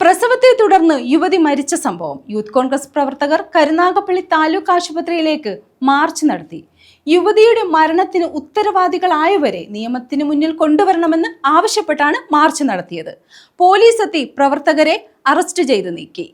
പ്രസവത്തെ തുടർന്ന് യുവതി മരിച്ച സംഭവം യൂത്ത് കോൺഗ്രസ് പ്രവർത്തകർ കരുനാഗപ്പള്ളി താലൂക്ക് ആശുപത്രിയിലേക്ക് മാർച്ച് നടത്തി. യുവതിയുടെ മരണത്തിന് ഉത്തരവാദികളായവരെ നിയമത്തിന് മുന്നിൽ കൊണ്ടുവരണമെന്ന് ആവശ്യപ്പെട്ടാണ് മാർച്ച് നടത്തിയത്. പോലീസ് എത്തി പ്രവർത്തകരെ അറസ്റ്റ് ചെയ്ത് നീക്കി.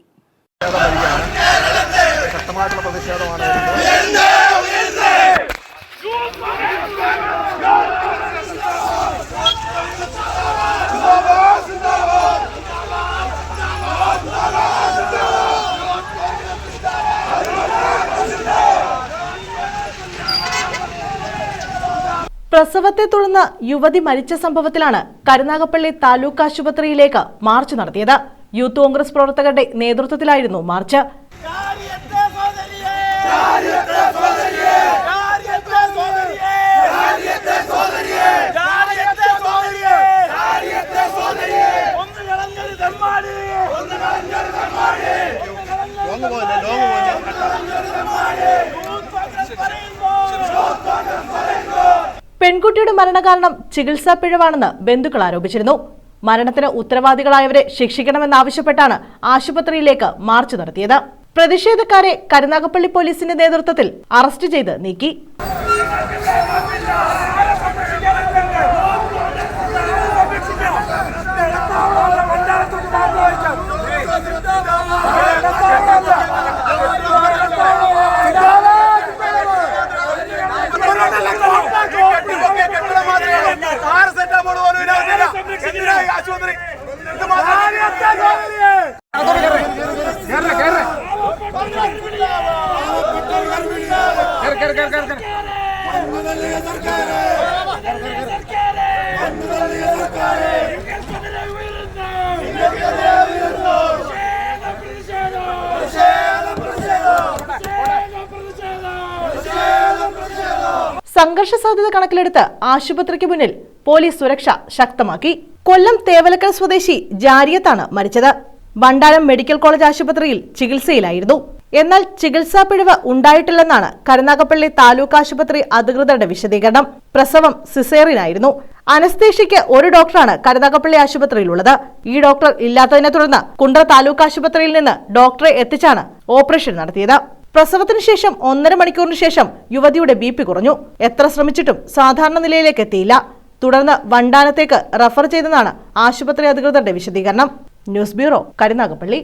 പ്രസവത്തെ തുടർന്ന് യുവതി മരിച്ച സംഭവത്തിലാണ് കരുനാഗപ്പള്ളി താലൂക്ക് ആശുപത്രിയിലേക്ക് മാർച്ച് നടത്തിയത്. യൂത്ത് കോൺഗ്രസ് പ്രവർത്തകരുടെ നേതൃത്വത്തിലായിരുന്നു മാർച്ച്. കാര്യത്തെ സോദരിയേ കാര്യത്തെ സോദരിയേ പെൺകുട്ടിയുടെ മരണകാരണം ചികിത്സാ പിഴവാണെന്ന് ബന്ധുക്കൾ ആരോപിച്ചിരുന്നു. മരണത്തിന് ഉത്തരവാദികളായവരെ ശിക്ഷിക്കണമെന്നാവശ്യപ്പെട്ടാണ് ആശുപത്രിയിലേക്ക് മാർച്ച് നടത്തിയത്. പ്രതിഷേധക്കാരെ കരുനാഗപ്പള്ളി പോലീസിന്റെ നേതൃത്വത്തിൽ അറസ്റ്റ് ചെയ്ത് നീക്കി. സംഘർഷ സാധ്യത കണക്കിലെടുത്ത് ആശുപത്രിക്ക് മുന്നിൽ പോലീസ് സുരക്ഷ ശക്തമാക്കി. കൊല്ലം തേവലക്കൽ സ്വദേശി ജാരിയത്താണ് മരിച്ചത്. ബണ്ടാരം മെഡിക്കൽ കോളേജ് ആശുപത്രിയിൽ ചികിത്സയിലായിരുന്നു. എന്നാൽ ചികിത്സാ പിഴവ് ഉണ്ടായിട്ടില്ലെന്നാണ് കരുനാഗപ്പള്ളി താലൂക്ക് ആശുപത്രി അധികൃതരുടെ വിശദീകരണം. പ്രസവം സിസേറിനായിരുന്നു അനസ്തേഷ്യയ്ക്ക് ഒരു ഡോക്ടറാണ് കരുനാഗപ്പള്ളി ആശുപത്രിയിലുള്ളത്. ഈ ഡോക്ടർ ഇല്ലാത്തതിനെ തുടർന്ന് കുണ്ട്ര താലൂക്ക് ആശുപത്രിയിൽ നിന്ന് ഡോക്ടറെ എത്തിച്ചാണ് ഓപ്പറേഷൻ നടത്തിയത്. പ്രസവത്തിന് ശേഷം ഒന്നര മണിക്കൂറിന് ശേഷം യുവതിയുടെ ബി കുറഞ്ഞു. എത്ര ശ്രമിച്ചിട്ടും സാധാരണ നിലയിലേക്ക് എത്തിയില്ല. തുടർന്ന് വണ്ടാനത്തേക്ക് റഫർ ചെയ്തെന്നാണ് ആശുപത്രി അധികൃതരുടെ വിശദീകരണം. News bureau Karunagappally.